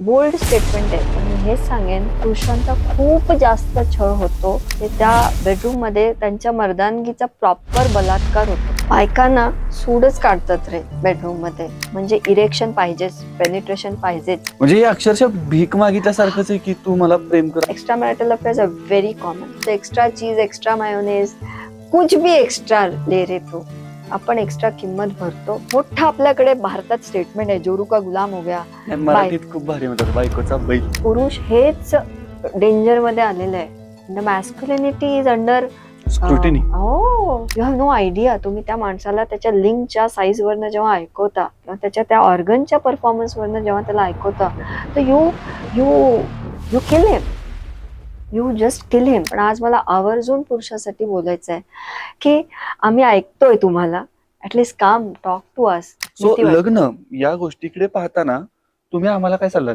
Bold statement आहे. मी हेच सांगेन पुरुषांचा खूप जास्त छळ होतो. ते त्या बेडरूममध्ये त्यांच्या मर्दानगीचा प्रॉपर बलात्कार होतो. बायकांना सूडच काढतात रे बेडरूममध्ये. म्हणजे इरेक्शन पाहिजेच पेनिट्रेशन पाहिजेच. म्हणजे हे अक्षरशः भीक मागितल्यासारखंच आहे की तू मला प्रेम कर. Extra marital affairs are very common extra cheese extra mayonnaise कुछ भी एक्स्ट्रा ले रे तो. आपण एक्स्ट्रा किंमत भरतो. मोठा आपल्याकडे भारतात स्टेटमेंट आहे जोरू का गुलाम हो गया मराठीत खूप भारी म्हणतात बायकोचा बैल. पुरुष हेच डेंजरमध्ये आलेलं आहे. मॅस्क्युलिनिटी इज अंडर स्क्रुटिनी हो यू हॅव नो आयडिया तुम्ही त्या माणसाला त्याच्या लिंकच्या साईज वरनं जेव्हा ऐकवता किंवा त्याच्या त्या ऑर्गनच्या परफॉर्मन्स वरनं जेव्हा त्याला ऐकवता तर you you you kill him you just kill him पण आज मला आवर्जून पुरुषासाठी बोलायचं आहे की आम्ही ऐकतोय तुम्हाला. ऍटलिस्ट काम टॉक टू अस सो लग्न या गोष्टीकडे पाहताना तुम्ही आम्हाला काय सल्ला द्याल?